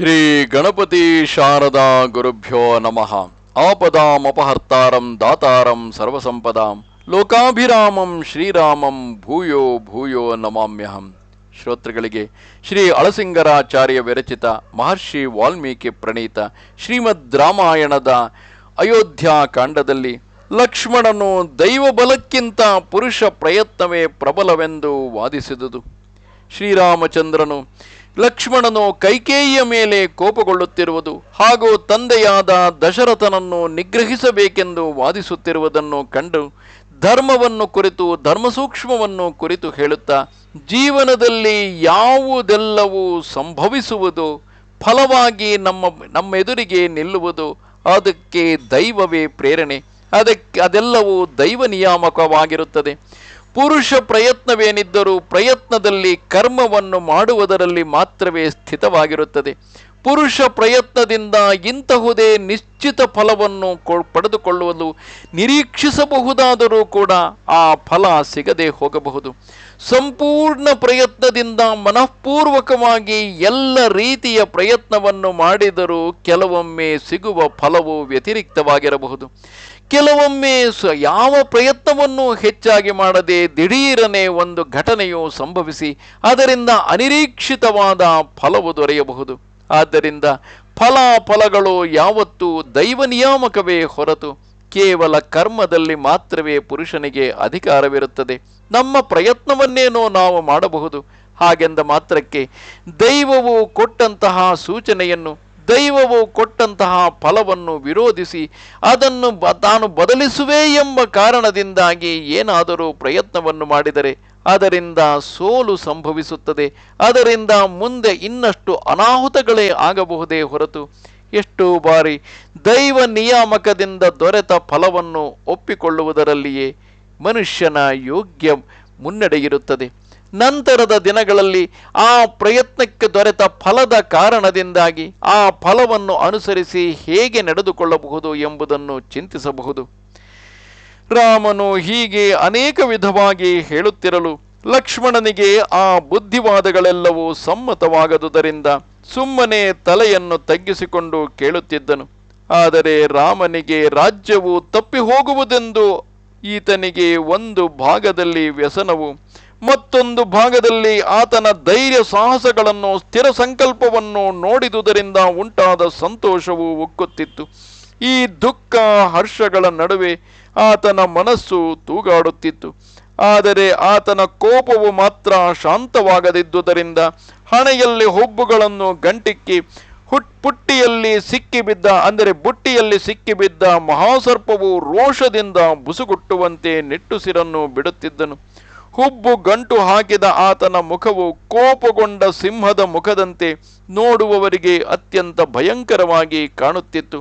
ಶ್ರೀ ಗಣಪತಿ ಶಾರದಾ ಗುರುಭ್ಯೋ ನಮಃ. ಆಪದಾಮಪಹರ್ತಾರಂ ದಾತಾರಂ ಸರ್ವಸಂಪದಾಂ. ಲೋಕಾಭಿರಾಮಂ ಶ್ರೀರಾಮಂ ಭೂಯೋ ಭೂಯೋ ನಮಾಮ್ಯಹಂ. ಶ್ರೋತೃಗಳಿಗೆ ಶ್ರೀ ಅಳಸಿಂಗರಾಚಾರ್ಯ ವಿರಚಿತ ಮಹರ್ಷಿ ವಾಲ್ಮೀಕಿ ಪ್ರಣೀತ ಶ್ರೀಮದ್ ರಾಮಾಯಣದ ಅಯೋಧ್ಯ ಕಾಂಡದಲ್ಲಿ ಲಕ್ಷ್ಮಣನು ದೈವ ಬಲಕ್ಕಿಂತ ಪುರುಷ ಪ್ರಯತ್ನವೇ ಪ್ರಬಲವೆಂದು ವಾದಿಸಿದುದು. ಶ್ರೀರಾಮಚಂದ್ರನು ಲಕ್ಷ್ಮಣನು ಕೈಕೇಯಿಯ ಮೇಲೆ ಕೋಪಗೊಳ್ಳುತ್ತಿರುವುದು ಹಾಗೂ ತಂದೆಯಾದ ದಶರಥನನ್ನು ನಿಗ್ರಹಿಸಬೇಕೆಂದು ವಾದಿಸುತ್ತಿರುವುದನ್ನು ಕಂಡು ಧರ್ಮವನ್ನು ಕುರಿತು, ಧರ್ಮಸೂಕ್ಷ್ಮವನ್ನು ಕುರಿತು ಹೇಳುತ್ತಾ, ಜೀವನದಲ್ಲಿ ಯಾವುದೆಲ್ಲವೂ ಸಂಭವಿಸುವುದು, ಫಲವಾಗಿ ನಮ್ಮ, ನಮ್ಮೆದುರಿಗೆ ನಿಲ್ಲುವುದು, ಅದಕ್ಕೆ ದೈವವೇ ಪ್ರೇರಣೆ. ಅದಕ್ಕೆ, ಅದೆಲ್ಲವೂ ದೈವ ನಿಯಾಮಕವಾಗಿರುತ್ತದೆ. ಪುರುಷ ಪ್ರಯತ್ನವೇನಿದ್ದರೂ ಪ್ರಯತ್ನದಲ್ಲಿ ಕರ್ಮವನ್ನು ಮಾಡುವುದರಲ್ಲಿ ಮಾತ್ರವೇ ಸ್ಥಿತವಾಗಿರುತ್ತದೆ. ಪುರುಷ ಪ್ರಯತ್ನದಿಂದ ಇಂತಹುದೇ ನಿಶ್ಚಿತ ಫಲವನ್ನು ಪಡೆದುಕೊಳ್ಳುವುದು ನಿರೀಕ್ಷಿಸಬಹುದಾದರೂ ಕೂಡ ಆ ಫಲ ಸಿಗದೆ ಹೋಗಬಹುದು. ಸಂಪೂರ್ಣ ಪ್ರಯತ್ನದಿಂದ ಮನಃಪೂರ್ವಕವಾಗಿ ಎಲ್ಲ ರೀತಿಯ ಪ್ರಯತ್ನವನ್ನು ಮಾಡಿದರೂ ಕೆಲವೊಮ್ಮೆ ಸಿಗುವ ಫಲವು ವ್ಯತಿರಿಕ್ತವಾಗಿರಬಹುದು. ಕೆಲವೊಮ್ಮೆ ಯಾವ ಪ್ರಯತ್ನವನ್ನು ಹೆಚ್ಚಾಗಿ ಮಾಡದೆ ದಿಢೀರನೆ ಒಂದು ಘಟನೆಯು ಸಂಭವಿಸಿ ಅದರಿಂದ ಅನಿರೀಕ್ಷಿತವಾದ ಫಲವು ದೊರೆಯಬಹುದು. ಆದ್ದರಿಂದ ಫಲಾಫಲಗಳು ಯಾವತ್ತೂ ದೈವ ನಿಯಾಮಕವೇ ಹೊರತು ಕೇವಲ ಕರ್ಮದಲ್ಲಿ ಮಾತ್ರವೇ ಪುರುಷನಿಗೆ ಅಧಿಕಾರವಿರುತ್ತದೆ. ನಮ್ಮ ಪ್ರಯತ್ನವನ್ನೇನೋ ನಾವು ಮಾಡಬಹುದು. ಹಾಗೆಂದ ಮಾತ್ರಕ್ಕೆ ದೈವವು ಕೊಟ್ಟಂತಹ ಸೂಚನೆಯನ್ನು ದೈವವು ಕೊಟ್ಟಂತಹ ಫಲವನ್ನು ವಿರೋಧಿಸಿ ಅದನ್ನು ಬ- ತಾನು ಬದಲಿಸುವೆ ಎಂಬ ಕಾರಣದಿಂದಾಗಿ ಏನಾದರೂ ಪ್ರಯತ್ನವನ್ನು ಮಾಡಿದರೆ ಅದರಿಂದ ಸೋಲು ಸಂಭವಿಸುತ್ತದೆ. ಅದರಿಂದ ಮುಂದೆ ಇನ್ನಷ್ಟು ಅನಾಹುತಗಳೇ ಆಗಬಹುದೇ ಹೊರತು ಎಷ್ಟು ಬಾರಿ ದೈವ ನಿಯಾಮಕದಿಂದ ದೊರೆತ ಫಲವನ್ನು ಒಪ್ಪಿಕೊಳ್ಳುವುದರಲ್ಲಿಯೇ ಮನುಷ್ಯನ ಯೋಗ್ಯ ಮುನ್ನಡೆಯಿರುತ್ತದೆ. ನಂತರದ ದಿನಗಳಲ್ಲಿ ಆ ಪ್ರಯತ್ನಕ್ಕೆ ದೊರೆತ ಫಲದ ಕಾರಣದಿಂದಾಗಿ ಆ ಫಲವನ್ನು ಅನುಸರಿಸಿ ಹೇಗೆ ನಡೆದುಕೊಳ್ಳಬಹುದು ಎಂಬುದನ್ನು ಚಿಂತಿಸಬಹುದು. ರಾಮನು ಹೀಗೆ ಅನೇಕ ವಿಧವಾಗಿ ಹೇಳುತ್ತಿರಲು ಲಕ್ಷ್ಮಣನಿಗೆ ಆ ಬುದ್ಧಿವಾದಗಳೆಲ್ಲವೂ ಸಮ್ಮತವಾಗದುದರಿಂದ ಸುಮ್ಮನೆ ತಲೆಯನ್ನು ತಗ್ಗಿಸಿಕೊಂಡು ಕೇಳುತ್ತಿದ್ದನು. ಆದರೆ ರಾಮನಿಗೆ ರಾಜ್ಯವು ತಪ್ಪಿ ಹೋಗುವುದೆಂದು ಈತನಿಗೆ ಒಂದು ಭಾಗದಲ್ಲಿ ವ್ಯಸನವು ಮತ್ತೊಂದು ಭಾಗದಲ್ಲಿ ಆತನ ಧೈರ್ಯ ಸಾಹಸಗಳನ್ನು, ಸ್ಥಿರ ಸಂಕಲ್ಪವನ್ನು ನೋಡಿದುದರಿಂದ ಉಂಟಾದ ಸಂತೋಷವು ಉಕ್ಕುತ್ತಿತ್ತು. ಈ ದುಃಖ ಹರ್ಷಗಳ ನಡುವೆ ಆತನ ಮನಸ್ಸು ತೂಗಾಡುತ್ತಿತ್ತು. ಆದರೆ ಆತನ ಕೋಪವು ಮಾತ್ರ ಶಾಂತವಾಗದಿದ್ದುದರಿಂದ ಹಣೆಯಲ್ಲಿ ಹುಬ್ಬುಗಳನ್ನು ಗಂಟಿಕ್ಕಿ, ಹುಟ್ ಪುಟ್ಟಿಯಲ್ಲಿ ಸಿಕ್ಕಿಬಿದ್ದ, ಅಂದರೆ ಬುಟ್ಟಿಯಲ್ಲಿ ಸಿಕ್ಕಿಬಿದ್ದ ಮಹಾಸರ್ಪವು ರೋಷದಿಂದ ಬುಸುಗುಟ್ಟುವಂತೆ ನಿಟ್ಟುಸಿರನ್ನು ಬಿಡುತ್ತಿದ್ದನು. ಹುಬ್ಬು ಗಂಟು ಹಾಕಿದ ಆತನ ಮುಖವು ಕೋಪಗೊಂಡ ಸಿಂಹದ ಮುಖದಂತೆ ನೋಡುವವರಿಗೆ ಅತ್ಯಂತ ಭಯಂಕರವಾಗಿ ಕಾಣುತ್ತಿತ್ತು.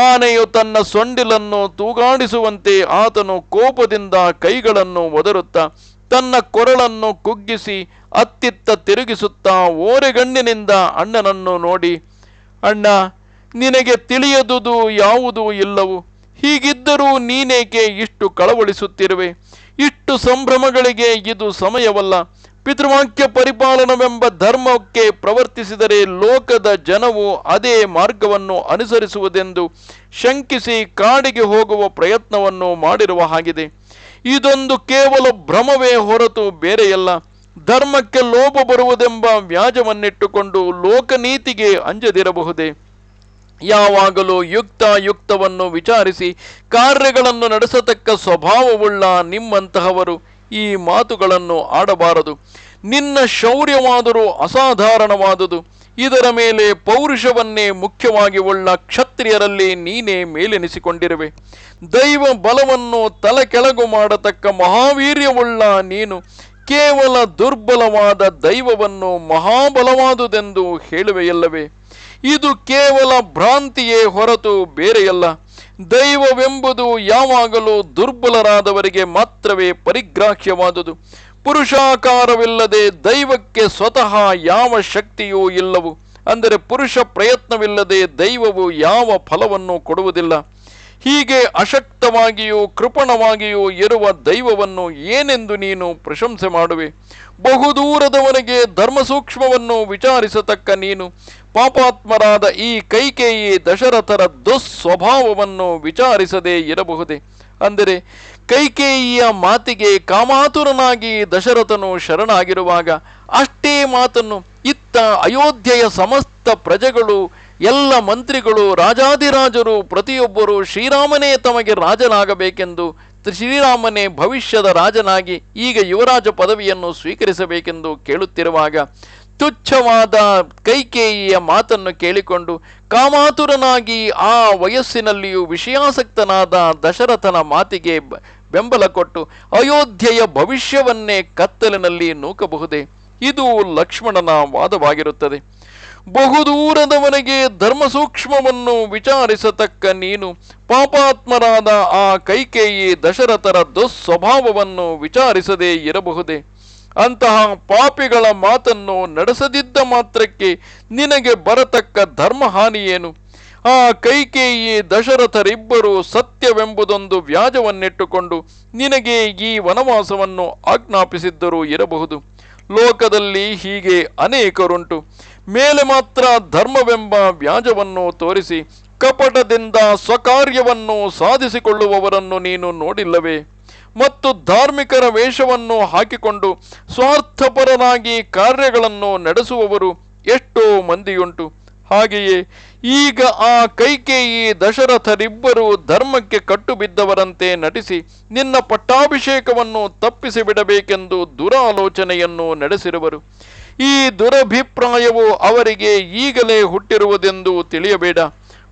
ಆನೆಯು ತನ್ನ ಸೊಂಡಿಲನ್ನು ತೂಗಾಡಿಸುವಂತೆ ಆತನು ಕೋಪದಿಂದ ಕೈಗಳನ್ನು ಒದರುತ್ತಾ ತನ್ನ ಕೊರಳನ್ನು ಕುಗ್ಗಿಸಿ ಅತ್ತಿತ್ತ ತಿರುಗಿಸುತ್ತಾ ಓರೆಗಣ್ಣಿನಿಂದ ಅಣ್ಣನನ್ನು ನೋಡಿ, ಅಣ್ಣ, ನಿನಗೆ ತಿಳಿಯದುದು ಯಾವುದೂ ಇಲ್ಲವು. ಹೀಗಿದ್ದರೂ ನೀನೇಕೆ ಇಷ್ಟು ಕಳವಳಿಸುತ್ತಿರುವೆ? ಇಷ್ಟು ಸಂಭ್ರಮಗಳಿಗೆ ಇದು ಸಮಯವಲ್ಲ. ಪಿತೃವಾಕ್ಯ ಪರಿಪಾಲನವೆಂಬ ಧರ್ಮಕ್ಕೆ ಪ್ರವರ್ತಿಸಿದರೆ ಲೋಕದ ಜನವು ಅದೇ ಮಾರ್ಗವನ್ನು ಅನುಸರಿಸುವುದೆಂದು ಶಂಕಿಸಿ ಕಾಡಿಗೆ ಹೋಗುವ ಪ್ರಯತ್ನವನ್ನು ಮಾಡಿರುವ ಹಾಗಿದೆ. ಇದೊಂದು ಕೇವಲ ಭ್ರಮವೇ ಹೊರತು ಬೇರೆಯಲ್ಲ. ಧರ್ಮಕ್ಕೆ ಲೋಪ ಬರುವುದೆಂಬ ವ್ಯಾಜವನ್ನಿಟ್ಟುಕೊಂಡು ಲೋಕನೀತಿಗೆ ಅಂಜದಿರಬಹುದೇ? ಯಾವಾಗಲೂ ಯುಕ್ತ ಯುಕ್ತವನ್ನು ವಿಚಾರಿಸಿ ಕಾರ್ಯಗಳನ್ನು ನಡೆಸತಕ್ಕ ಸ್ವಭಾವವುಳ್ಳ ನಿಮ್ಮಂತಹವರು ಈ ಮಾತುಗಳನ್ನು ಆಡಬಾರದು. ನಿನ್ನ ಶೌರ್ಯವಾದರೂ ಅಸಾಧಾರಣವಾದುದು. ಇದರ ಮೇಲೆ ಪೌರುಷವನ್ನೇ ಮುಖ್ಯವಾಗಿ ಉಳ್ಳ ಕ್ಷತ್ರಿಯರಲ್ಲಿ ನೀನೇ ಮೇಲೆನಿಸಿಕೊಂಡಿರುವೆ. ದೈವ ಬಲವನ್ನು ತಲೆ ಕೆಳಗು ಮಾಡತಕ್ಕ ಮಹಾವೀರ್ಯವುಳ್ಳ ನೀನು ಕೇವಲ ದುರ್ಬಲವಾದ ದೈವವನ್ನು ಮಹಾಬಲವಾದುದೆಂದು ಹೇಳುವೆಯಲ್ಲವೇ. ಇದು ಕೇವಲ ಭ್ರಾಂತಿಯೇ ಹೊರತು ಬೇರೆಯಲ್ಲ. ದೈವವೆಂಬುದು ಯಾವಾಗಲೂ ದುರ್ಬಲರಾದವರಿಗೆ ಮಾತ್ರವೇ ಪರಿಗ್ರಾಹ್ಯವಾದುದು. ಪುರುಷಾಕಾರವಿಲ್ಲದೆ ದೈವಕ್ಕೆ ಸ್ವತಃ ಯಾವ ಶಕ್ತಿಯೂ ಇಲ್ಲವು. ಅಂದರೆ ಪುರುಷ ಪ್ರಯತ್ನವಿಲ್ಲದೆ ದೈವವು ಯಾವ ಫಲವನ್ನು ಕೊಡುವುದಿಲ್ಲ. ಹೀಗೆ ಅಶಕ್ತವಾಗಿಯೂ ಕೃಪಣವಾಗಿಯೂ ಇರುವ ದೈವವನ್ನು ಏನೆಂದು ನೀನು ಪ್ರಶಂಸೆ ಮಾಡುವೆ? ಬಹುದೂರದವನಿಗೆ ಧರ್ಮ ಸೂಕ್ಷ್ಮವನ್ನು ವಿಚಾರಿಸತಕ್ಕ ನೀನು, ಪಾಪಾತ್ಮರಾದ ಈ ಕೈಕೇಯಿ ದಶರಥರ ದುಸ್ವಭಾವವನ್ನು ವಿಚಾರಿಸದೇ ಇರಬಹುದೇ? ಅಂದರೆ, ಕೈಕೇಯಿಯ ಮಾತಿಗೆ ಕಾಮಾತುರನಾಗಿ ದಶರಥನು ಶರಣಾಗಿರುವಾಗ ಅಷ್ಟೇ ಮಾತನ್ನು ಇತ್ತ ಅಯೋಧ್ಯೆಯ ಸಮಸ್ತ ಪ್ರಜೆಗಳು ಎಲ್ಲ ಮಂತ್ರಿಗಳು ರಾಜಾದಿರಾಜರು ಪ್ರತಿಯೊಬ್ಬರು ಶ್ರೀರಾಮನೇ ತಮಗೆ ರಾಜನಾಗಬೇಕೆಂದು ಶ್ರೀರಾಮನೇ ಭವಿಷ್ಯದ ರಾಜನಾಗಿ ಈಗ ಯುವರಾಜ ಪದವಿಯನ್ನು ಸ್ವೀಕರಿಸಬೇಕೆಂದು ಕೇಳುತ್ತಿರುವಾಗ ತುಚ್ಛವಾದ ಕೈಕೇಯಿಯ ಮಾತನ್ನು ಕೇಳಿಕೊಂಡು ಕಾಮಾತುರನಾಗಿ ಆ ವಯಸ್ಸಿನಲ್ಲಿಯೂ ವಿಷಯಾಸಕ್ತನಾದ ದಶರಥನ ಮಾತಿಗೆ ಬೆಂಬಲ ಕೊಟ್ಟು ಅಯೋಧ್ಯೆಯ ಭವಿಷ್ಯವನ್ನೇ ಕತ್ತಲಿನಲ್ಲಿ ನೂಕಬಹುದೇ? ಇದು ಲಕ್ಷ್ಮಣನ ವಾದವಾಗಿರುತ್ತದೆ. ಬಹುದೂರದವನಿಗೆ ಧರ್ಮ ಸೂಕ್ಷ್ಮವನ್ನು ವಿಚಾರಿಸತಕ್ಕ ನೀನು ಪಾಪಾತ್ಮರಾದ ಆ ಕೈಕೇಯಿ ದಶರಥರ ದುಸ್ವಭಾವವನ್ನು ವಿಚಾರಿಸದೇ ಇರಬಹುದೇ? ಅಂತಹ ಪಾಪಿಗಳ ಮಾತನ್ನು ನಡೆಸದಿದ್ದ ಮಾತ್ರಕ್ಕೆ ನಿನಗೆ ಬರತಕ್ಕ ಧರ್ಮಹಾನಿಯೇನು ಆ ಕೈಕೇಯಿ ದಶರಥರಿಬ್ಬರು ಸತ್ಯವೆಂಬುದೊಂದು ವ್ಯಾಜವನ್ನಿಟ್ಟುಕೊಂಡು ನಿನಗೆ ಈ ವನವಾಸವನ್ನು ಆಜ್ಞಾಪಿಸಿದ್ದರೂ ಇರಬಹುದು. ಲೋಕದಲ್ಲಿ ಹೀಗೆ ಅನೇಕರುಂಟು. ಮೇಲೆ ಮಾತ್ರ ಧರ್ಮವೆಂಬ ವ್ಯಾಜವನ್ನು ತೋರಿಸಿ ಕಪಟದಿಂದ ಸ್ವಕಾರ್ಯವನ್ನು ಸಾಧಿಸಿಕೊಳ್ಳುವವರನ್ನು ನೀನು ನೋಡಿಲ್ಲವೇ? ಮತ್ತು ಧಾರ್ಮಿಕರ ವೇಷವನ್ನು ಹಾಕಿಕೊಂಡು ಸ್ವಾರ್ಥಪರನಾಗಿ ಕಾರ್ಯಗಳನ್ನು ನಡೆಸುವವರು ಎಷ್ಟೋ ಮಂದಿಯುಂಟು. ಹಾಗೆಯೇ ಈಗ ಆ ಕೈಕೇಯಿ ದಶರಥರಿಬ್ಬರು ಧರ್ಮಕ್ಕೆ ಕಟ್ಟು ಬಿದ್ದವರಂತೆ ನಟಿಸಿ ನಿನ್ನ ಪಟ್ಟಾಭಿಷೇಕವನ್ನು ತಪ್ಪಿಸಿ ಬಿಡಬೇಕೆಂದು ದುರಾಲೋಚನೆಯನ್ನು ನಡೆಸಿರುವರು. ಈ ದುರಭಿಪ್ರಾಯವು ಅವರಿಗೆ ಈಗಲೇ ಹುಟ್ಟಿರುವುದೆಂದು ತಿಳಿಯಬೇಡ.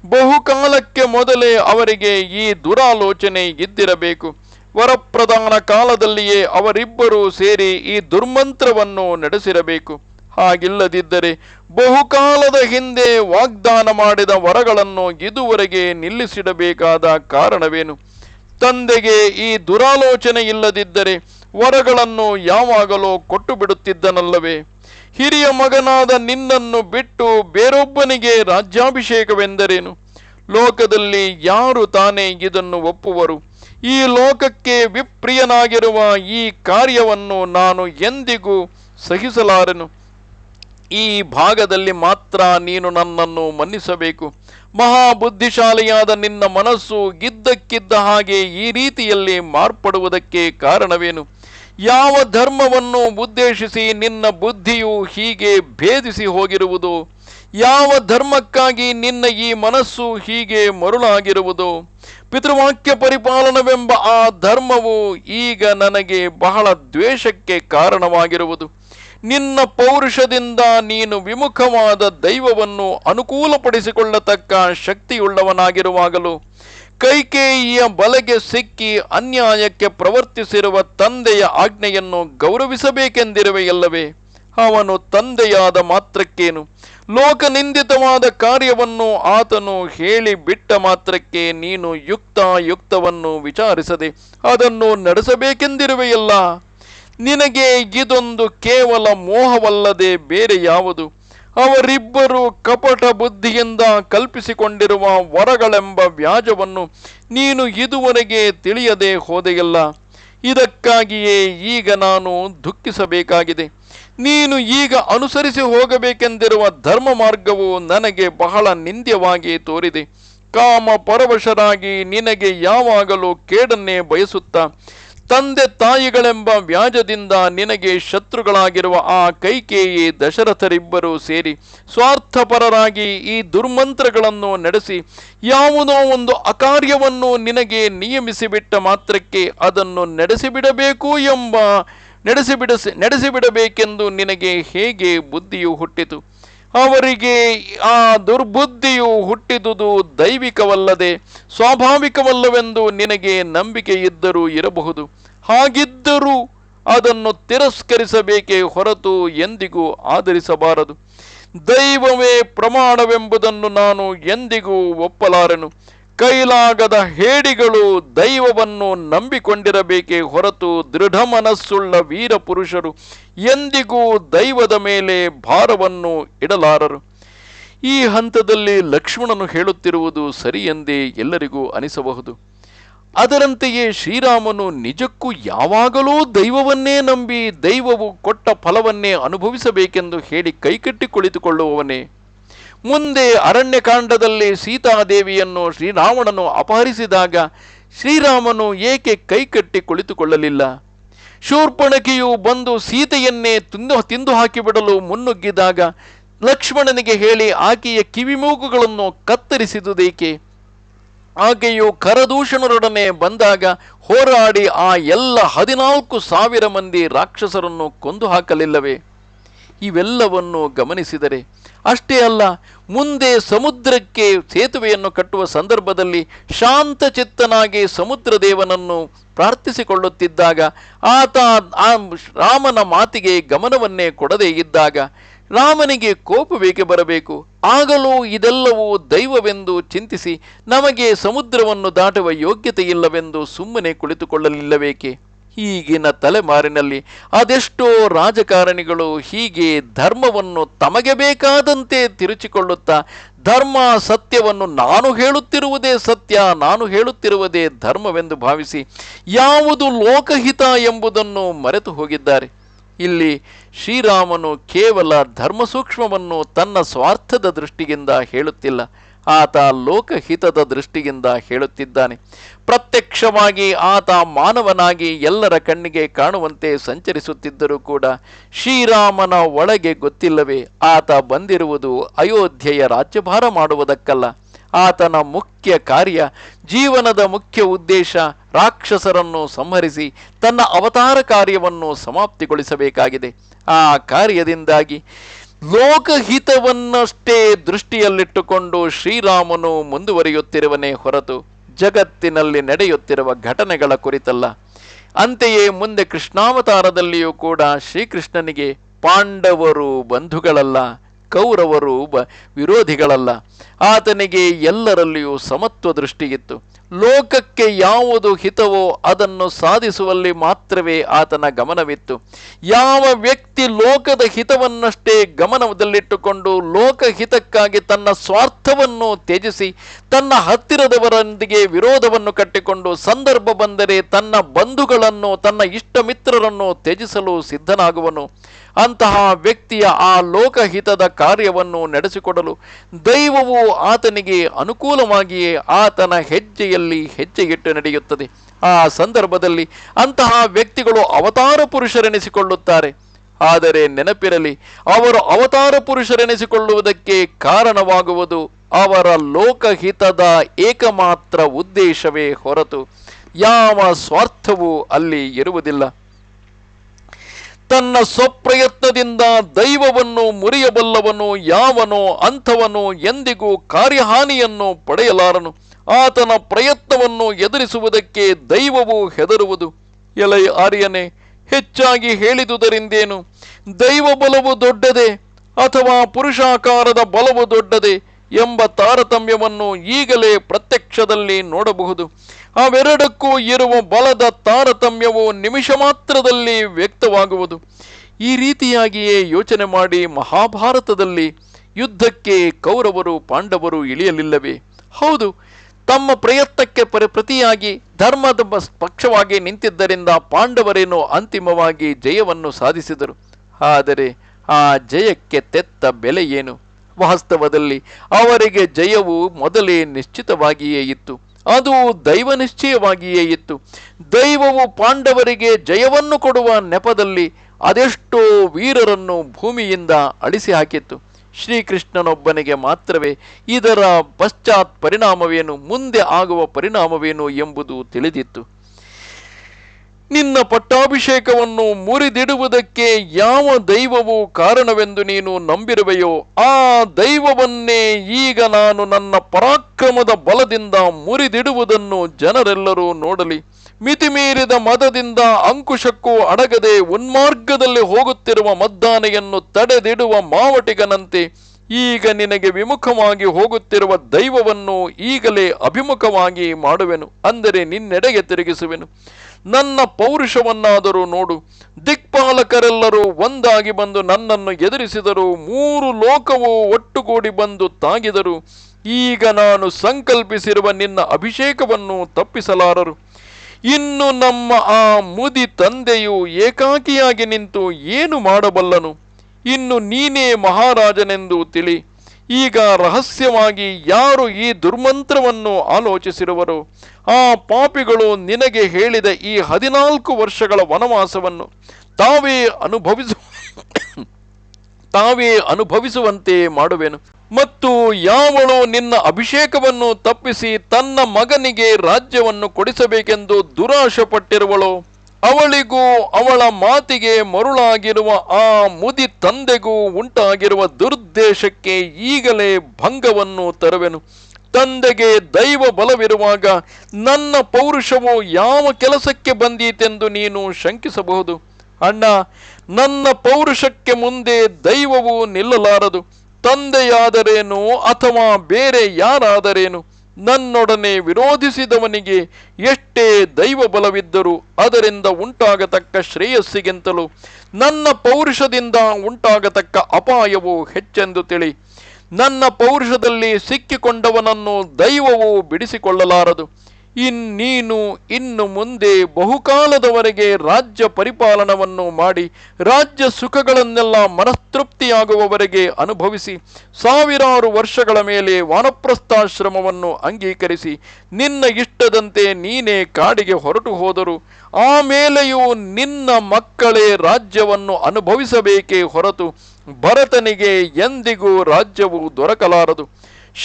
ಬಹುಕಾಲಕ್ಕೆ ಮೊದಲೇ ಅವರಿಗೆ ಈ ದುರಾಲೋಚನೆ ಇದ್ದಿರಬೇಕು. ವರಪ್ರಧಾನ ಕಾಲದಲ್ಲಿಯೇ ಅವರಿಬ್ಬರೂ ಸೇರಿ ಈ ದುರ್ಮಂತ್ರವನ್ನು ನಡೆಸಿರಬೇಕು. ಹಾಗಿಲ್ಲದಿದ್ದರೆ ಬಹುಕಾಲದ ಹಿಂದೆ ವಾಗ್ದಾನ ಮಾಡಿದ ವರಗಳನ್ನು ಇದುವರೆಗೆ ನಿಲ್ಲಿಸಿಡಬೇಕಾದ ಕಾರಣವೇನು? ತಂದೆಗೆ ಈ ದುರಾಲೋಚನೆ ಇಲ್ಲದಿದ್ದರೆ ವರಗಳನ್ನು ಯಾವಾಗಲೋ ಕೊಟ್ಟು ಬಿಡುತ್ತಿದ್ದನಲ್ಲವೇ ಹಿರಿಯ ಮಗನಾದ ನಿನ್ನನ್ನು ಬಿಟ್ಟು ಬೇರೊಬ್ಬನಿಗೆ ರಾಜ್ಯಾಭಿಷೇಕವೆಂದರೇನು? ಲೋಕದಲ್ಲಿ ಯಾರು ತಾನೇ ಇದನ್ನು ಒಪ್ಪುವರು? ಈ ಲೋಕಕ್ಕೆ ವಿಪ್ರಿಯನಾಗಿರುವ ಈ ಕಾರ್ಯವನ್ನು ನಾನು ಎಂದಿಗೂ ಸಹಿಸಲಾರೆನು? ಈ ಭಾಗದಲ್ಲಿ ಮಾತ್ರ ನೀನು ನನ್ನನ್ನು ಮನ್ನಿಸಬೇಕು. ಮಹಾಬುದ್ಧಿಶಾಲಿಯಾದ ನಿನ್ನ ಮನಸ್ಸು ಗಿದ್ದಕ್ಕಿದ್ದ ಹಾಗೆ ಈ ರೀತಿಯಲ್ಲಿ ಮಾರ್ಪಡುವುದಕ್ಕೆ ಕಾರಣವೇನು? ಯಾವ ಧರ್ಮವನ್ನು ಉದ್ದೇಶಿಸಿ ನಿನ್ನ ಬುದ್ಧಿಯು ಹೀಗೆ ಭೇದಿಸಿ ಹೋಗಿರುವುದು? ಯಾವ ಧರ್ಮಕ್ಕಾಗಿ ನಿನ್ನ ಈ ಮನಸ್ಸು ಹೀಗೆ ಮರುಳಾಗಿರುವುದು? ಪಿತೃವಾಕ್ಯ ಪರಿಪಾಲನವೆಂಬ ಆ ಧರ್ಮವು ಈಗ ನನಗೆ ಬಹಳ ದ್ವೇಷಕ್ಕೆ ಕಾರಣವಾಗಿರುವುದು. ನಿನ್ನ ಪೌರುಷದಿಂದ ನೀನು ವಿಮುಖವಾದ ದೈವವನ್ನು ಅನುಕೂಲಪಡಿಸಿಕೊಳ್ಳತಕ್ಕ ಶಕ್ತಿಯುಳ್ಳವನಾಗಿರುವಾಗಲೂ ಕೈಕೇಯಿಯ ಬಲೆಗೆ ಸಿಕ್ಕಿ ಅನ್ಯಾಯಕ್ಕೆ ಪ್ರವರ್ತಿಸಿರುವ ತಂದೆಯ ಆಜ್ಞೆಯನ್ನು ಗೌರವಿಸಬೇಕೆಂದಿರುವೆಯಲ್ಲವೇ ಅವನು ತಂದೆಯಾದ ಮಾತ್ರಕ್ಕೇನು? ಲೋಕನಿಂದಿತವಾದ ಕಾರ್ಯವನ್ನು ಆತನು ಹೇಳಿ ಬಿಟ್ಟ ಮಾತ್ರಕ್ಕೆ ನೀನು ಯುಕ್ತ ಯುಕ್ತವನ್ನು ವಿಚಾರಿಸದೆ ಅದನ್ನು ನಡೆಸಬೇಕೆಂದಿರುವೆಯಲ್ಲ ನಿನಗೆ ಇದೊಂದು ಕೇವಲ ಮೋಹವಲ್ಲದೆ ಬೇರೆ ಯಾವುದು? ಅವರಿಬ್ಬರು ಕಪಟ ಬುದ್ಧಿಯಿಂದ ಕಲ್ಪಿಸಿಕೊಂಡಿರುವ ವರಗಳೆಂಬ ವ್ಯಾಜವನ್ನು ನೀನು ಇದುವರೆಗೆ ತಿಳಿಯದೆ ಹೋದೆಯಲ್ಲ. ಇದಕ್ಕಾಗಿಯೇ ಈಗ ನಾನು ದುಃಖಿಸಬೇಕಾಗಿದೆ. ನೀನು ಈಗ ಅನುಸರಿಸಿ ಹೋಗಬೇಕೆಂದಿರುವ ಧರ್ಮ ಮಾರ್ಗವು ನನಗೆ ಬಹಳ ನಿಂದ್ಯವಾಗಿ ತೋರಿದೆ. ಕಾಮ ಪರವಶರಾಗಿ ನಿನಗೆ ಯಾವಾಗಲೂ ಕೇಡನ್ನೇ ಬಯಸುತ್ತಾ ತಂದೆ ತಾಯಿಗಳೆಂಬ ವ್ಯಾಜದಿಂದ ನಿನಗೆ ಶತ್ರುಗಳಾಗಿರುವ ಆ ಕೈಕೇಯಿ ದಶರಥರಿಬ್ಬರು ಸೇರಿ ಸ್ವಾರ್ಥಪರರಾಗಿ ಈ ದುರ್ಮಂತ್ರಗಳನ್ನು ನಡೆಸಿ ಯಾವುದೋ ಒಂದು ಅಕಾರ್ಯವನ್ನು ನಿನಗೆ ನಿಯಮಿಸಿಬಿಟ್ಟ ಮಾತ್ರಕ್ಕೆ ಅದನ್ನು ನಡೆಸಿಬಿಡಬೇಕು ಎಂಬ ನಡೆಸಿಬಿಡಿಸಿ ನಡೆಸಿಬಿಡಬೇಕೆಂದು ನಿನಗೆ ಹೇಗೆ ಬುದ್ಧಿಯು ಹುಟ್ಟಿತು? ಅವರಿಗೆ ಆ ದುರ್ಬುದ್ಧಿಯು ಹುಟ್ಟಿದುದು ದೈವಿಕವಲ್ಲದೆ ಸ್ವಾಭಾವಿಕವಲ್ಲವೆಂದು ನಿನಗೆ ನಂಬಿಕೆ ಇದ್ದರೂ ಇರಬಹುದು. ಹಾಗಿದ್ದರೂ ಅದನ್ನು ತಿರಸ್ಕರಿಸಬೇಕೇ ಹೊರತು ಎಂದಿಗೂ ಆಧರಿಸಬಾರದು. ದೈವವೇ ಪ್ರಮಾಣವೆಂಬುದನ್ನು ನಾನು ಎಂದಿಗೂ ಒಪ್ಪಲಾರೆನು. ಕೈಲಾಗದ ಹೇಡಿಗಳು ದೈವವನ್ನು ನಂಬಿಕೊಂಡಿರಬೇಕೇ ಹೊರತು ದೃಢ ಮನಸ್ಸುಳ್ಳ ವೀರ ಪುರುಷರು ಎಂದಿಗೂ ದೈವದ ಮೇಲೆ ಭಾರವನ್ನು ಇಡಲಾರರು. ಈ ಹಂತದಲ್ಲಿ ಲಕ್ಷ್ಮಣನು ಹೇಳುತ್ತಿರುವುದು ಸರಿ ಎಂದೇ ಎಲ್ಲರಿಗೂ ಅನಿಸಬಹುದು. ಅದರಂತೆಯೇ ಶ್ರೀರಾಮನು ನಿಜಕ್ಕೂ ಯಾವಾಗಲೂ ದೈವವನ್ನೇ ನಂಬಿ ದೈವವು ಕೊಟ್ಟ ಫಲವನ್ನೇ ಅನುಭವಿಸಬೇಕೆಂದು ಹೇಳಿ ಕೈಕಟ್ಟಿ ಕುಳಿತುಕೊಳ್ಳುವವನೇ. ಮುಂದೆ ಅರಣ್ಯಕಾಂಡದಲ್ಲಿ ಸೀತಾದೇವಿಯನ್ನು ಶ್ರೀರಾವಣನು ಅಪಹರಿಸಿದಾಗ ಶ್ರೀರಾಮನು ಏಕೆ ಕೈಕಟ್ಟಿ ಕುಳಿತುಕೊಳ್ಳಲಿಲ್ಲ? ಶೂರ್ಪಣಕಿಯು ಬಂದು ಸೀತೆಯನ್ನೇ ತಿಂದು ತಿಂದು ಹಾಕಿಬಿಡಲು ಮುನ್ನುಗ್ಗಿದಾಗ ಲಕ್ಷ್ಮಣನಿಗೆ ಹೇಳಿ ಆಕೆಯ ಕಿವಿಮೂಗುಗಳನ್ನು ಕತ್ತರಿಸಿದುದೇಕೆ? ಆಕೆಯು ಕರದೂಷಣರೊಡನೆ ಬಂದಾಗ ಹೋರಾಡಿ ಆ ಎಲ್ಲ ಹದಿನಾಲ್ಕು ಸಾವಿರ ಮಂದಿ ರಾಕ್ಷಸರನ್ನು ಕೊಂದು ಹಾಕಲಿಲ್ಲವೇ? ಇವೆಲ್ಲವನ್ನು ಗಮನಿಸಿದರೆ ಅಷ್ಟೇ ಅಲ್ಲ, ಮುಂದೆ ಸಮುದ್ರಕ್ಕೆ ಸೇತುವೆಯನ್ನು ಕಟ್ಟುವ ಸಂದರ್ಭದಲ್ಲಿ ಶಾಂತಚಿತ್ತನಾಗಿ ಸಮುದ್ರ ದೇವನನ್ನು ಪ್ರಾರ್ಥಿಸಿಕೊಳ್ಳುತ್ತಿದ್ದಾಗ ಆತ ರಾಮನ ಮಾತಿಗೆ ಗಮನವನ್ನೇ ಕೊಡದೇ ಇದ್ದಾಗ ರಾಮನಿಗೆ ಕೋಪ ಬೇಕೆ ಬರಬೇಕು. ಆಗಲೂ ಇದೆಲ್ಲವೂ ದೈವವೆಂದು ಚಿಂತಿಸಿ ನಮಗೆ ಸಮುದ್ರವನ್ನು ದಾಟುವ ಯೋಗ್ಯತೆ ಇಲ್ಲವೆಂದು ಸುಮ್ಮನೆ ಕುಳಿತುಕೊಳ್ಳಲಿಲ್ಲಬೇಕೆ ಈಗಿನ ತಲೆಮಾರಿನಲ್ಲಿ ಅದೆಷ್ಟೋ ರಾಜಕಾರಣಿಗಳು ಹೀಗೆ ಧರ್ಮವನ್ನು ತಮಗೆ ಬೇಕಾದಂತೆ ತಿರುಚಿಕೊಳ್ಳುತ್ತಾ, ಧರ್ಮ ಸತ್ಯವನ್ನು ನಾನು ಹೇಳುತ್ತಿರುವುದೇ ಸತ್ಯ, ನಾನು ಹೇಳುತ್ತಿರುವುದೇ ಧರ್ಮವೆಂದು ಭಾವಿಸಿ ಯಾವುದು ಲೋಕಹಿತ ಎಂಬುದನ್ನು ಮರೆತು ಹೋಗಿದ್ದಾರೆ. ಇಲ್ಲಿ ಶ್ರೀರಾಮನು ಕೇವಲ ಧರ್ಮ ಸೂಕ್ಷ್ಮವನ್ನು ತನ್ನ ಸ್ವಾರ್ಥದ ದೃಷ್ಟಿಯಿಂದ ಹೇಳುತ್ತಿಲ್ಲ. ಆತ ಲೋಕಹಿತದ ದೃಷ್ಟಿಯಿಂದ ಹೇಳುತ್ತಿದ್ದಾನೆ. ಪ್ರತ್ಯಕ್ಷವಾಗಿ ಆತ ಮಾನವನಾಗಿ ಎಲ್ಲರ ಕಣ್ಣಿಗೆ ಕಾಣುವಂತೆ ಸಂಚರಿಸುತ್ತಿದ್ದರೂ ಕೂಡ ಶ್ರೀರಾಮನ ಒಳಗೆ ಗೊತ್ತಿಲ್ಲವೇ ಆತ ಬಂದಿರುವುದು ಅಯೋಧ್ಯೆಯ ರಾಜ್ಯಭಾರ ಮಾಡುವುದಕ್ಕಲ್ಲ. ಆತನ ಮುಖ್ಯ ಕಾರ್ಯ ಜೀವನದ ಮುಖ್ಯ ಉದ್ದೇಶ ರಾಕ್ಷಸರನ್ನು ಸಂಹರಿಸಿ ತನ್ನ ಅವತಾರ ಕಾರ್ಯವನ್ನು ಸಮಾಪ್ತಿಗೊಳಿಸಬೇಕಾಗಿದೆ. ಆ ಕಾರ್ಯದಿಂದಾಗಿ ಲೋಕಹಿತವನ್ನಷ್ಟೇ ದೃಷ್ಟಿಯಲ್ಲಿಟ್ಟುಕೊಂಡು ಶ್ರೀರಾಮನು ಮುಂದುವರಿಯುತ್ತಿರುವನೇ ಹೊರತು ಜಗತ್ತಿನಲ್ಲಿ ನಡೆಯುತ್ತಿರುವ ಘಟನೆಗಳ ಕುರಿತಲ್ಲ. ಅಂತೆಯೇ ಮುಂದೆ ಕೃಷ್ಣಾವತಾರದಲ್ಲಿಯೂ ಕೂಡ ಶ್ರೀಕೃಷ್ಣನಿಗೆ ಪಾಂಡವರು ಬಂಧುಗಳಲ್ಲ, ಕೌರವರು ವಿರೋಧಿಗಳಲ್ಲ. ಆತನಿಗೆ ಎಲ್ಲರಲ್ಲಿಯೂ ಸಮತ್ವ ದೃಷ್ಟಿಯಿತ್ತು. ಲೋಕಕ್ಕೆ ಯಾವುದು ಹಿತವೋ ಅದನ್ನು ಸಾಧಿಸುವಲ್ಲಿ ಮಾತ್ರವೇ ಆತನ ಗಮನವಿತ್ತು. ಯಾವ ವ್ಯಕ್ತಿ ಲೋಕದ ಹಿತವನ್ನಷ್ಟೇ ಗಮನದಲ್ಲಿಟ್ಟುಕೊಂಡು ಲೋಕಹಿತಕ್ಕಾಗಿ ತನ್ನ ಸ್ವಾರ್ಥವನ್ನು ತ್ಯಜಿಸಿ, ತನ್ನ ಹತ್ತಿರದವರೊಂದಿಗೆ ವಿರೋಧವನ್ನು ಕಟ್ಟಿಕೊಂಡು ಸಂದರ್ಭ ಬಂದರೆ ತನ್ನ ಬಂಧುಗಳನ್ನು, ತನ್ನ ಇಷ್ಟ ಮಿತ್ರರನ್ನು ತ್ಯಜಿಸಲು ಸಿದ್ಧನಾಗುವನು. ಅಂತಹ ವ್ಯಕ್ತಿಯ ಆ ಲೋಕಹಿತದ ಕಾರ್ಯವನ್ನು ನಡೆಸಿಕೊಡಲು ದೈವವು ಆತನಿಗೆ ಅನುಕೂಲವಾಗಿಯೇ ಆತನ ಹೆಜ್ಜೆಯಲ್ಲಿ ಹೆಜ್ಜೆಗಿಟ್ಟು ನಡೆಯುತ್ತದೆ. ಆ ಸಂದರ್ಭದಲ್ಲಿ ಅಂತಹ ವ್ಯಕ್ತಿಗಳು ಅವತಾರ ಪುರುಷರೆನಿಸಿಕೊಳ್ಳುತ್ತಾರೆ. ಆದರೆ ನೆನಪಿರಲಿ, ಅವರು ಅವತಾರ ಪುರುಷರೆನಿಸಿಕೊಳ್ಳುವುದಕ್ಕೆ ಕಾರಣವಾಗುವುದು ಅವರ ಲೋಕಹಿತದ ಏಕಮಾತ್ರ ಉದ್ದೇಶವೇ ಹೊರತು, ಯಾವ ಸ್ವಾರ್ಥವೂ ಅಲ್ಲಿ ಇರುವುದಿಲ್ಲ. ತನ್ನ ಸ್ವಪ್ರಯತ್ನದಿಂದ ದೈವವನ್ನು ಮುರಿಯಬಲ್ಲವನು ಯಾವನೋ ಅಂಥವನು ಎಂದಿಗೂ ಕಾರ್ಯಹಾನಿಯನ್ನು ಪಡೆಯಲಾರನು. ಆತನ ಪ್ರಯತ್ನವನ್ನು ಎದುರಿಸುವುದಕ್ಕೆ ದೈವವು ಹೆದರುವುದು. ಎಲೈ ಆರ್ಯನೆ, ಹೆಚ್ಚಾಗಿ ಹೇಳಿದುದರಿಂದೇನು? ದೈವ ಬಲವು ದೊಡ್ಡದೆ ಅಥವಾ ಪುರುಷಾಕಾರದ ಬಲವು ದೊಡ್ಡದೆ ಎಂಬ ತಾರತಮ್ಯವನ್ನು ಈಗಲೇ ಪ್ರತ್ಯಕ್ಷದಲ್ಲಿ ನೋಡಬಹುದು. ಅವೆರಡಕ್ಕೂ ಇರುವ ಬಲದ ತಾರತಮ್ಯವು ನಿಮಿಷ ಮಾತ್ರದಲ್ಲಿ ವ್ಯಕ್ತವಾಗುವುದು. ಈ ರೀತಿಯಾಗಿಯೇ ಯೋಚನೆ ಮಾಡಿ ಮಹಾಭಾರತದಲ್ಲಿ ಯುದ್ಧಕ್ಕೆ ಕೌರವರು, ಪಾಂಡವರು ಇಳಿಯಲಿಲ್ಲವೇ? ಹೌದು, ತಮ್ಮ ಪ್ರಯತ್ನಕ್ಕೆ ಪರಿ, ಪ್ರತಿಯಾಗಿ ಧರ್ಮದ ಪಕ್ಷವಾಗಿ ನಿಂತಿದ್ದರಿಂದ ಪಾಂಡವರೇನು ಅಂತಿಮವಾಗಿ ಜಯವನ್ನು ಸಾಧಿಸಿದರು. ಆದರೆ ಆ ಜಯಕ್ಕೆ ತೆತ್ತ ಬೆಲೆ ಏನು? ವಾಸ್ತವದಲ್ಲಿ ಅವರಿಗೆ ಜಯವು ಮೊದಲೇ ನಿಶ್ಚಿತವಾಗಿಯೇ ಇತ್ತು. ಅದು ದೈವ ನಿಶ್ಚಯವಾಗಿಯೇ ಇತ್ತು. ದೈವವು ಪಾಂಡವರಿಗೆ ಜಯವನ್ನು ಕೊಡುವ ನೆಪದಲ್ಲಿ ಅದೆಷ್ಟೋ ವೀರರನ್ನು ಭೂಮಿಯಿಂದ ಅಳಿಸಿ ಹಾಕಿತ್ತು. ಶ್ರೀಕೃಷ್ಣನೊಬ್ಬನಿಗೆ ಮಾತ್ರವೇ ಇದರ ಪಶ್ಚಾತ್ ಪರಿಣಾಮವೇನು, ಮುಂದೆ ಆಗುವ ಪರಿಣಾಮವೇನು ಎಂಬುದು ತಿಳಿದಿತ್ತು. ನಿನ್ನ ಪಟ್ಟಾಭಿಷೇಕವನ್ನು ಮುರಿದಿಡುವುದಕ್ಕೆ ಯಾವ ದೈವವು ಕಾರಣವೆಂದು ನೀನು ನಂಬಿರುವೆಯೋ ಆ ದೈವವನ್ನೇ ಈಗ ನಾನು ನನ್ನ ಪರಾಕ್ರಮದ ಬಲದಿಂದ ಮುರಿದಿಡುವುದನ್ನು ಜನರೆಲ್ಲರೂ ನೋಡಲಿ. ಮಿತಿಮೀರಿದ ಮದದಿಂದ ಅಂಕುಶಕ್ಕೂ ಅಡಗದೆ ಉನ್ಮಾರ್ಗದಲ್ಲಿ ಹೋಗುತ್ತಿರುವ ಮದ್ದಾನೆಯನ್ನು ತಡೆದಿಡುವ ಮಾವಟಿಗನಂತೆ ಈಗ ನಿನಗೆ ವಿಮುಖವಾಗಿ ಹೋಗುತ್ತಿರುವ ದೈವವನ್ನು ಈಗಲೇ ಅಭಿಮುಖವಾಗಿ ಮಾಡುವೆನು, ಅಂದರೆ ನಿನ್ನೆಡೆಗೆ ತಿರುಗಿಸುವೆನು. ನನ್ನ ಪೌರುಷವನ್ನಾದರೂ ನೋಡು. ದಿಕ್ಪಾಲಕರೆಲ್ಲರೂ ಒಂದಾಗಿ ಬಂದು ನನ್ನನ್ನು ಎದುರಿಸಿದರು. ಮೂರು ಲೋಕವು ಒಟ್ಟುಗೂಡಿ ಬಂದು ತಾಗಿದರು. ಈಗ ನಾನು ಸಂಕಲ್ಪಿಸಿರುವ ನಿನ್ನ ಅಭಿಷೇಕವನ್ನು ತಪ್ಪಿಸಲಾರರು. ಇನ್ನು ನಮ್ಮ ಆ ಮುದಿ ತಂದೆಯು ಏಕಾಕಿಯಾಗಿ ನಿಂತು ಏನು ಮಾಡಬಲ್ಲನು? ಇನ್ನು ನೀನೇ ಮಹಾರಾಜನೆಂದು ತಿಳಿ. ಈಗ ರಹಸ್ಯವಾಗಿ ಯಾರು ಈ ದುರ್ಮಂತ್ರವನ್ನು ಆಲೋಚಿಸಿರುವರು? ಆ ಪಾಪಿಗಳು ನಿನಗೆ ಹೇಳಿದ ಈ ಹದಿನಾಲ್ಕು ವರ್ಷಗಳ ವನವಾಸವನ್ನು ತಾವೇ ಅನುಭವಿಸು, ತಾವೇ ಅನುಭವಿಸುವಂತೆ ಮಾಡುವೆನು. ಮತ್ತು ಯಾವಳು ನಿನ್ನ ಅಭಿಷೇಕವನ್ನು ತಪ್ಪಿಸಿ ತನ್ನ ಮಗನಿಗೆ ರಾಜ್ಯವನ್ನು ಕೊಡಿಸಬೇಕೆಂದು ದುರಾಶ ಪಟ್ಟಿರುವಳೋ ಅವಳಿಗೂ ಅವಳ ಮಾತಿಗೆ ಮರುಳಾಗಿರುವ ಆ ಮುದಿ ತಂದೆಗೂ ಉಂಟಾಗಿರುವ ದುರ್ದೇಶಕ್ಕೆ ಈಗಲೇ ಭಂಗವನ್ನು ತರುವೆನು. ತಂದೆಗೆ ದೈವ ಬಲವಿರುವಾಗ ನನ್ನ ಪೌರುಷವು ಯಾವ ಕೆಲಸಕ್ಕೆ ಬಂದೀತೆಂದು ನೀನು ಶಂಕಿಸಬಹುದು. ಅಣ್ಣ, ನನ್ನ ಪೌರುಷಕ್ಕೆ ಮುಂದೆ ದೈವವು ನಿಲ್ಲಲಾರದು. ತಂದೆಯಾದರೇನು ಅಥವಾ ಬೇರೆ ಯಾರಾದರೇನು? ನನ್ನೊಡನೆ ವಿರೋಧಿಸಿದವನಿಗೆ ಎಷ್ಟೇ ದೈವ ಬಲವಿದ್ದರೂ ಅದರಿಂದ ಉಂಟಾಗತಕ್ಕ ಶ್ರೇಯಸ್ಸಿಗಿಂತಲೂ, ನನ್ನ ಪೌರುಷದಿಂದ ಉಂಟಾಗತಕ್ಕ ಅಪಾಯವು ಹೆಚ್ಚೆಂದು ತಿಳಿ, ನನ್ನ ಪೌರುಷದಲ್ಲಿ ಸಿಕ್ಕಿಕೊಂಡವನನ್ನು ದೈವವು ಬಿಡಿಸಿಕೊಳ್ಳಲಾರದು. ಇನ್ನೀನು ಇನ್ನು ಮುಂದೆ ಬಹುಕಾಲದವರೆಗೆ ರಾಜ್ಯ ಪರಿಪಾಲನವನ್ನು ಮಾಡಿ ರಾಜ್ಯ ಸುಖಗಳನ್ನೆಲ್ಲ ಮನಸ್ತೃಪ್ತಿಯಾಗುವವರೆಗೆ ಅನುಭವಿಸಿ ಸಾವಿರಾರು ವರ್ಷಗಳ ಮೇಲೆ ವಾನಪ್ರಸ್ಥಾಶ್ರಮವನ್ನು ಅಂಗೀಕರಿಸಿ ನಿನ್ನ ಇಷ್ಟದಂತೆ ನೀನೇ ಕಾಡಿಗೆ ಹೊರಟು ಹೋದರು. ಆಮೇಲೆಯೂ ನಿನ್ನ ಮಕ್ಕಳೇ ರಾಜ್ಯವನ್ನು ಅನುಭವಿಸಬೇಕೇ ಹೊರತು ಭರತನಿಗೆ ಎಂದಿಗೂ ರಾಜ್ಯವು ದೊರಕಲಾರದು.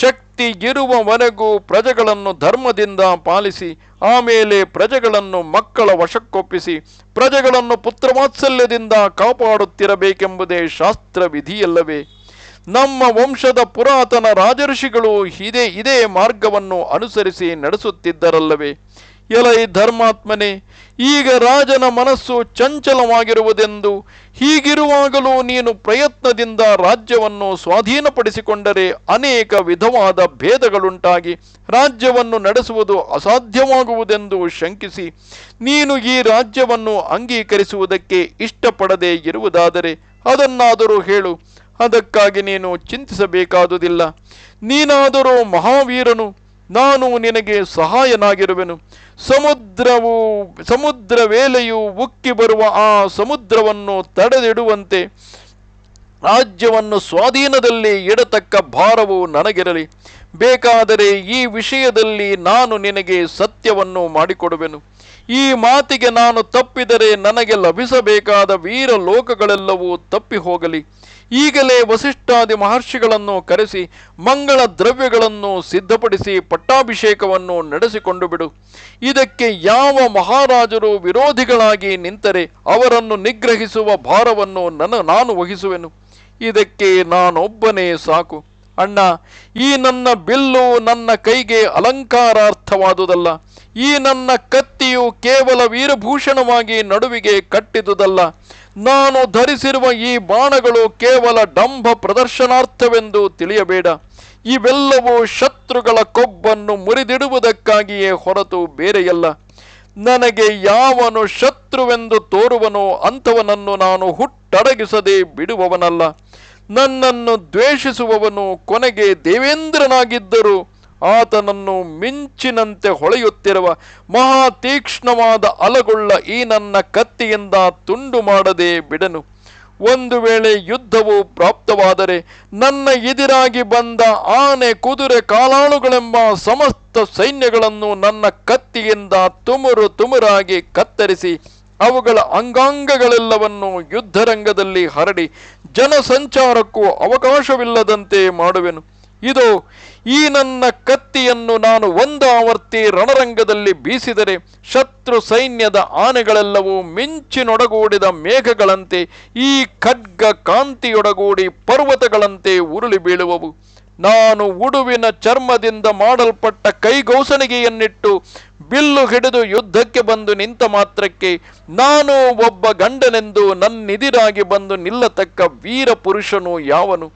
ಶಕ್ತಿ ಇರುವವರೆಗೂ ಪ್ರಜೆಗಳನ್ನು ಧರ್ಮದಿಂದ ಪಾಲಿಸಿ, ಆಮೇಲೆ ಪ್ರಜೆಗಳನ್ನು ಮಕ್ಕಳ ವಶಕ್ಕೊಪ್ಪಿಸಿ, ಪ್ರಜೆಗಳನ್ನು ಪುತ್ರವಾತ್ಸಲ್ಯದಿಂದ ಕಾಪಾಡುತ್ತಿರಬೇಕೆಂಬುದೇ ಶಾಸ್ತ್ರ ವಿಧಿಯಲ್ಲವೇ ನಮ್ಮ ವಂಶದ ಪುರಾತನ ರಾಜಋಷಿಗಳು ಇದೇ ಇದೇ ಮಾರ್ಗವನ್ನು ಅನುಸರಿಸಿ ನಡೆಸುತ್ತಿದ್ದರಲ್ಲವೇ? ಎಲೈ ಧರ್ಮಾತ್ಮನೇ, ಈಗ ರಾಜನ ಮನಸ್ಸು ಚಂಚಲವಾಗಿರುವುದೆಂದು ಹೀಗಿರುವಾಗಲೂ ನೀನು ಪ್ರಯತ್ನದಿಂದ ರಾಜ್ಯವನ್ನು ಸ್ವಾಧೀನಪಡಿಸಿಕೊಂಡರೆ ಅನೇಕ ವಿಧವಾದ ಭೇದಗಳುಂಟಾಗಿ ರಾಜ್ಯವನ್ನು ನಡೆಸುವುದು ಅಸಾಧ್ಯವಾಗುವುದೆಂದು ಶಂಕಿಸಿ ನೀನು ಈ ರಾಜ್ಯವನ್ನು ಅಂಗೀಕರಿಸುವುದಕ್ಕೆ ಇಷ್ಟಪಡದೆ ಇರುವುದಾದರೆ ಅದನ್ನಾದರೂ ಹೇಳು. ಅದಕ್ಕಾಗಿ ನೀನು ಚಿಂತಿಸಬೇಕಾದುದಿಲ್ಲ. ನೀನಾದರೂ ಮಹಾವೀರನು. ನಾನು ನಿನಗೆ ಸಹಾಯನಾಗಿರುವೆನು. ಸಮುದ್ರವು, ಸಮುದ್ರ ವೇಲೆಯು ಉಕ್ಕಿ ಬರುವ ಆ ಸಮುದ್ರವನ್ನು ತಡೆದಿಡುವಂತೆ ರಾಜ್ಯವನ್ನು ಸ್ವಾಧೀನದಲ್ಲಿ ಇಡತಕ್ಕ ಭಾರವು ನನಗಿರಲಿ. ಬೇಕಾದರೆ ಈ ವಿಷಯದಲ್ಲಿ ನಾನು ನಿನಗೆ ಸತ್ಯವನ್ನು ಮಾಡಿಕೊಡುವೆನು. ಈ ಮಾತಿಗೆ ನಾನು ತಪ್ಪಿದರೆ ನನಗೆ ಲಭಿಸಬೇಕಾದ ವೀರ ಲೋಕಗಳೆಲ್ಲವೂ ತಪ್ಪಿ ಹೋಗಲಿ ಈಗಲೇ ವಸಿಷ್ಠಾದಿ ಮಹರ್ಷಿಗಳನ್ನು ಕರೆಸಿ ಮಂಗಳ ದ್ರವ್ಯಗಳನ್ನು ಸಿದ್ಧಪಡಿಸಿ ಪಟ್ಟಾಭಿಷೇಕವನ್ನು ನಡೆಸಿಕೊಂಡು ಬಿಡು. ಇದಕ್ಕೆ ಯಾವ ಮಹಾರಾಜರು ವಿರೋಧಿಗಳಾಗಿ ನಿಂತರೆ ಅವರನ್ನು ನಿಗ್ರಹಿಸುವ ಭಾರವನ್ನು ನನ್ನ ನಾನು ವಹಿಸುವೆನು. ಇದಕ್ಕೆ ನಾನೊಬ್ಬನೇ ಸಾಕು. ಅಣ್ಣ, ಈ ನನ್ನ ಬಿಲ್ಲು ನನ್ನ ಕೈಗೆ ಅಲಂಕಾರಾರ್ಥವಾದುದಲ್ಲ. ಈ ನನ್ನ ಕತ್ತಿಯು ಕೇವಲ ವೀರಭೂಷಣವಾಗಿ ನಡುವಿಗೆ ಕಟ್ಟಿದುದಲ್ಲ. ನಾನು ಧರಿಸಿರುವ ಈ ಬಾಣಗಳು ಕೇವಲ ಡಂಭ ಪ್ರದರ್ಶನಾರ್ಥವೆಂದು ತಿಳಿಯಬೇಡ. ಇವೆಲ್ಲವೂ ಶತ್ರುಗಳ ಕೊಬ್ಬನ್ನು ಮುರಿದಿಡುವುದಕ್ಕಾಗಿಯೇ ಹೊರತು ಬೇರೆಯಲ್ಲ. ನನಗೆ ಯಾವನು ಶತ್ರುವೆಂದು ತೋರುವನೋ ಅಂಥವನನ್ನು ನಾನು ಹುಟ್ಟಡಗಿಸದೆ ಬಿಡುವವನಲ್ಲ. ನನ್ನನ್ನು ದ್ವೇಷಿಸುವವನು ಕೊನೆಗೆ ದೇವೇಂದ್ರನಾಗಿದ್ದರೂ. ಆತನನ್ನು ಮಿಂಚಿನಂತೆ ಹೊಳೆಯುತ್ತಿರುವ ಮಹಾ ತೀಕ್ಷ್ಣವಾದ ಅಲಗೊಳ್ಳ ಈ ನನ್ನ ಕತ್ತಿಯಿಂದ ತುಂಡು ಮಾಡದೆ ಬಿಡನು. ಒಂದು ವೇಳೆ ಯುದ್ಧವು ಪ್ರಾಪ್ತವಾದರೆ ನನ್ನ ಎದಿರಾಗಿ ಬಂದ ಆನೆ, ಕುದುರೆ, ಕಾಲಾಳುಗಳೆಂಬ ಸಮಸ್ತ ಸೈನ್ಯಗಳನ್ನು ನನ್ನ ಕತ್ತಿಯಿಂದ ತುಮುರು ತುಮುರಾಗಿ ಕತ್ತರಿಸಿ ಅವುಗಳ ಅಂಗಾಂಗಗಳೆಲ್ಲವನ್ನು ಯುದ್ಧರಂಗದಲ್ಲಿ ಹರಡಿ ಜನಸಂಚಾರಕ್ಕೂ ಅವಕಾಶವಿಲ್ಲದಂತೆ ಮಾಡುವೆನು. ಇದು ಈ ನನ್ನ ಕತ್ತಿಯನ್ನು ನಾನು ಒಂದು ಆವರ್ತಿ ರಣರಂಗದಲ್ಲಿ ಬೀಸಿದರೆ ಶತ್ರು ಸೈನ್ಯದ ಆನೆಗಳೆಲ್ಲವೂ ಮಿಂಚಿನೊಡಗೂಡಿದ ಮೇಘಗಳಂತೆ, ಈ ಖಡ್ಗ ಕಾಂತಿಯೊಡಗೂಡಿ ಪರ್ವತಗಳಂತೆ ಉರುಳಿ ಬೀಳುವವು. ನಾನು ಉಡುವಿನ ಚರ್ಮದಿಂದ ಮಾಡಲ್ಪಟ್ಟ ಕೈಗೌಸಣಿಗೆಯನ್ನಿಟ್ಟು ಬಿಲ್ಲು ಹಿಡಿದು ಯುದ್ಧಕ್ಕೆ ಬಂದು ನಿಂತ ಮಾತ್ರಕ್ಕೆ ನಾನು ಒಬ್ಬ ಗಂಡನೆಂದು ನನ್ನಿದಿರಾಗಿ ಬಂದು ನಿಲ್ಲತಕ್ಕ ವೀರ ಪುರುಷನು ಯಾವನು?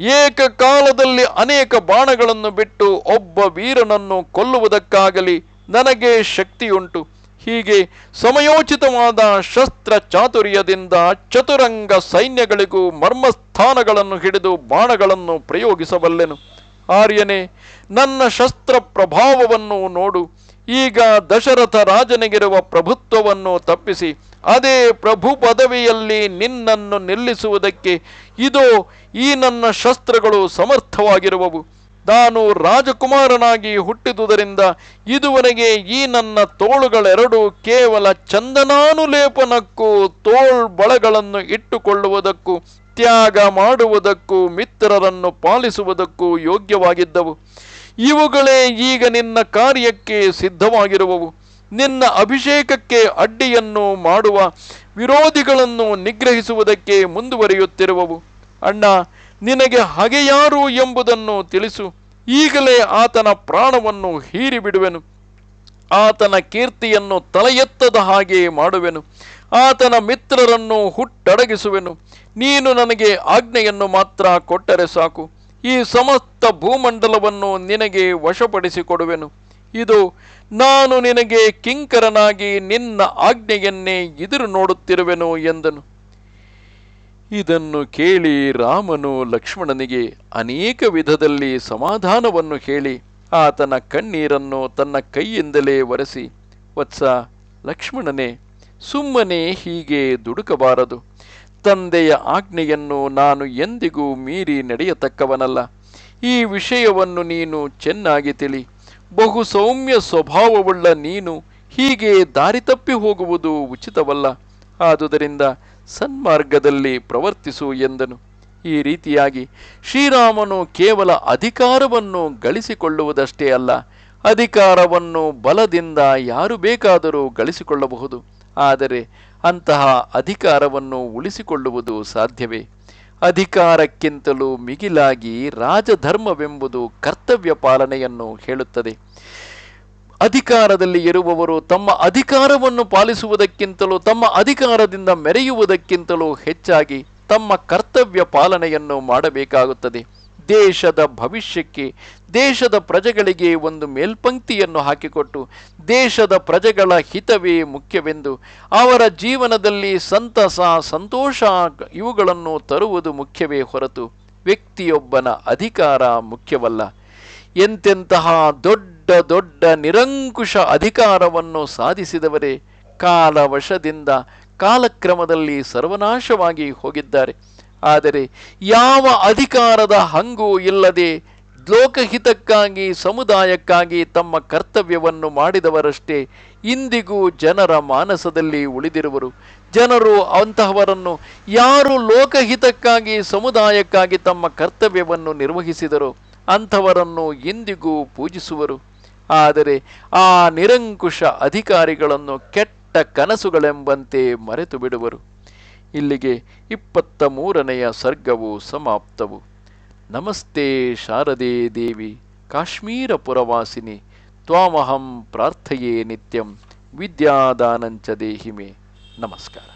ಏಕಕಾಲದಲ್ಲಿ ಅನೇಕ ಬಾಣಗಳನ್ನು ಬಿಟ್ಟು ಒಬ್ಬ ವೀರನನ್ನು ಕೊಲ್ಲುವುದಕ್ಕಾಗಲಿ ನನಗೆ ಶಕ್ತಿಯುಂಟು. ಹೀಗೆ ಸಮಯೋಚಿತವಾದ ಶಸ್ತ್ರ ಚಾತುರ್ಯದಿಂದ ಚತುರಂಗ ಸೈನ್ಯಗಳಿಗೂ ಮರ್ಮಸ್ಥಾನಗಳನ್ನು ಹಿಡಿದು ಬಾಣಗಳನ್ನು ಪ್ರಯೋಗಿಸಬಲ್ಲೆನು. ಆರ್ಯನೇ, ನನ್ನ ಶಸ್ತ್ರ ಪ್ರಭಾವವನ್ನು ನೋಡು. ಈಗ ದಶರಥ ರಾಜನಿಗಿರುವ ಪ್ರಭುತ್ವವನ್ನು ತಪ್ಪಿಸಿ, ಅದೇ ಪ್ರಭು ಪದವಿಯಲ್ಲಿ ನಿನ್ನನ್ನು ನಿಲ್ಲಿಸುವುದಕ್ಕೆ ಇದು ಈ ನನ್ನ ಶಸ್ತ್ರಗಳು ಸಮರ್ಥವಾಗಿರುವವು. ನಾನು ರಾಜಕುಮಾರನಾಗಿ ಹುಟ್ಟಿದುದರಿಂದ ಇದುವರೆಗೆ ಈ ನನ್ನ ತೋಳುಗಳೆರಡು ಕೇವಲ ಚಂದನಾನುಲೇಪನಕ್ಕೂ ತೋಳ್ ಬಳಗಳನ್ನು ಇಟ್ಟುಕೊಳ್ಳುವುದಕ್ಕೂ ತ್ಯಾಗ ಮಾಡುವುದಕ್ಕೂ, ಮಿತ್ರರನ್ನು ಪಾಲಿಸುವುದಕ್ಕೂ ಯೋಗ್ಯವಾಗಿದ್ದವು. ಇವುಗಳೇ ಈಗ ನಿನ್ನ ಕಾರ್ಯಕ್ಕೆ ಸಿದ್ಧವಾಗಿರುವವು. ನಿನ್ನ ಅಭಿಷೇಕಕ್ಕೆ ಅಡ್ಡಿಯನ್ನು ಮಾಡುವ ವಿರೋಧಿಗಳನ್ನು ನಿಗ್ರಹಿಸುವುದಕ್ಕೆ ಮುಂದುವರಿಯುತ್ತಿರುವವು. ಅಣ್ಣ, ನಿನಗೆ ಹಗೆಯಾರು ಎಂಬುದನ್ನು ತಿಳಿಸು. ಈಗಲೇ ಆತನ ಪ್ರಾಣವನ್ನು ಹೀರಿಬಿಡುವೆನು. ಆತನ ಕೀರ್ತಿಯನ್ನು ತಲೆಯೆತ್ತದ ಹಾಗೆ ಮಾಡುವೆನು. ಆತನ ಮಿತ್ರರನ್ನು ಹುಟ್ಟಡಗಿಸುವೆನು. ನೀನು ನನಗೆ ಆಜ್ಞೆಯನ್ನು ಮಾತ್ರ ಕೊಟ್ಟರೆ ಸಾಕು. ಈ ಸಮಸ್ತ ಭೂಮಂಡಲವನ್ನು ನಿನಗೆ ವಶಪಡಿಸಿಕೊಡುವೆನು. ಇದು ನಾನು ನಿನಗೆ ಕಿಂಕರನಾಗಿ ನಿನ್ನ ಆಜ್ಞೆಯನ್ನೇ ಎದುರು ನೋಡುತ್ತಿರುವೆನು ಎಂದನು. ಇದನ್ನು ಕೇಳಿ ರಾಮನು ಲಕ್ಷ್ಮಣನಿಗೆ ಅನೇಕ ವಿಧದಲ್ಲಿ ಸಮಾಧಾನವನ್ನು ಹೇಳಿ, ಆತನ ಕಣ್ಣೀರನ್ನು ತನ್ನ ಕೈಯಿಂದಲೇ ಒರೆಸಿ, ವತ್ಸ ಲಕ್ಷ್ಮಣನೇ ಸುಮ್ಮನೆ ಹೀಗೆ ದುಡುಕಬಾರದು. ತಂದೆಯ ಆಜ್ಞೆಯನ್ನು ನಾನು ಎಂದಿಗೂ ಮೀರಿ ನಡೆಯತಕ್ಕವನಲ್ಲ. ಈ ವಿಷಯವನ್ನು ನೀನು ಚೆನ್ನಾಗಿ ತಿಳಿ. ಬಹು ಸೌಮ್ಯ ಸ್ವಭಾವವುಳ್ಳ ನೀನು ಹೀಗೆ ದಾರಿ ತಪ್ಪಿ ಹೋಗುವುದು ಉಚಿತವಲ್ಲ. ಆದುದರಿಂದ ಸನ್ಮಾರ್ಗದಲ್ಲಿ ಪ್ರವರ್ತಿಸು ಎಂದನು. ಈ ರೀತಿಯಾಗಿ ಶ್ರೀರಾಮನು ಕೇವಲ ಅಧಿಕಾರವನ್ನು ಗಳಿಸಿಕೊಳ್ಳುವುದಷ್ಟೇ ಅಲ್ಲ, ಅಧಿಕಾರವನ್ನು ಬಲದಿಂದ ಯಾರು ಬೇಕಾದರೂ ಗಳಿಸಿಕೊಳ್ಳಬಹುದು. ಆದರೆ ಅಂತಹ ಅಧಿಕಾರವನ್ನು ಉಳಿಸಿಕೊಳ್ಳುವುದು ಸಾಧ್ಯವೇ? ಅಧಿಕಾರಕ್ಕಿಂತಲೂ ಮಿಗಿಲಾಗಿ ರಾಜಧರ್ಮವೆಂಬುದು ಕರ್ತವ್ಯ ಪಾಲನೆಯನ್ನು ಹೇಳುತ್ತದೆ. ಅಧಿಕಾರದಲ್ಲಿ ಇರುವವರು ತಮ್ಮ ಅಧಿಕಾರವನ್ನು ಪಾಲಿಸುವುದಕ್ಕಿಂತಲೂ, ತಮ್ಮ ಅಧಿಕಾರದಿಂದ ಮೆರೆಯುವುದಕ್ಕಿಂತಲೂ ಹೆಚ್ಚಾಗಿ ತಮ್ಮ ಕರ್ತವ್ಯ ಪಾಲನೆಯನ್ನು ಮಾಡಬೇಕಾಗುತ್ತದೆ. ದೇಶದ ಭವಿಷ್ಯಕ್ಕೆ ದೇಶದ ಪ್ರಜೆಗಳಿಗೆ ಒಂದು ಮೇಲ್ಪಂಕ್ತಿಯನ್ನು ಹಾಕಿಕೊಟ್ಟು ದೇಶದ ಪ್ರಜೆಗಳ ಹಿತವೇ ಮುಖ್ಯವೆಂದು ಅವರ ಜೀವನದಲ್ಲಿ ಸಂತಸ, ಸಂತೋಷ ಇವುಗಳನ್ನು ತರುವುದು ಮುಖ್ಯವೇ ಹೊರತು ವ್ಯಕ್ತಿಯೊಬ್ಬನ ಅಧಿಕಾರ ಮುಖ್ಯವಲ್ಲ. ಎಂತೆಂತಹ ದೊಡ್ಡ ದೊಡ್ಡ ನಿರಂಕುಶ ಅಧಿಕಾರವನ್ನು ಸಾಧಿಸಿದವರೇ ಕಾಲವಶದಿಂದ ಕಾಲಕ್ರಮದಲ್ಲಿ ಸರ್ವನಾಶವಾಗಿ ಹೋಗಿದ್ದಾರೆ. ಆದರೆ ಯಾವ ಅಧಿಕಾರದ ಹಂಗು ಇಲ್ಲದೆ ಲೋಕಹಿತಕ್ಕಾಗಿ, ಸಮುದಾಯಕ್ಕಾಗಿ ತಮ್ಮ ಕರ್ತವ್ಯವನ್ನು ಮಾಡಿದವರಷ್ಟೇ ಇಂದಿಗೂ ಜನರ ಮಾನಸದಲ್ಲಿ ಉಳಿದಿರುವರು. ಜನರು ಅಂತಹವರನ್ನು ಯಾರು ಲೋಕಹಿತಕ್ಕಾಗಿ, ಸಮುದಾಯಕ್ಕಾಗಿ ತಮ್ಮ ಕರ್ತವ್ಯವನ್ನು ನಿರ್ವಹಿಸಿದರೋ ಅಂಥವರನ್ನು ಇಂದಿಗೂ ಪೂಜಿಸುವರು. ಆದರೆ ಆ ನಿರಂಕುಶ ಅಧಿಕಾರಿಗಳನ್ನು ಕೆಟ್ಟ ಕನಸುಗಳೆಂಬಂತೆ ಮರೆತು ಬಿಡುವರು ಇಲ್ಲಿಗೆ ಇಪ್ಪತ್ತ ಮೂರನೆಯ ಸರ್ಗವು ಸಮಾಪ್ತವು. ನಮಸ್ತೆ ಶಾರದೆ ದೇವಿ ಕಾಶ್ಮೀರ ಪುರವಾಸಿನಿ ತ್ವಾಮಹಂ ಪ್ರಾರ್ಥಯೇ ನಿತ್ಯಂ ವಿದ್ಯಾದಾನಂಚ ದೇಹಿಮೆ. ನಮಸ್ಕಾರ.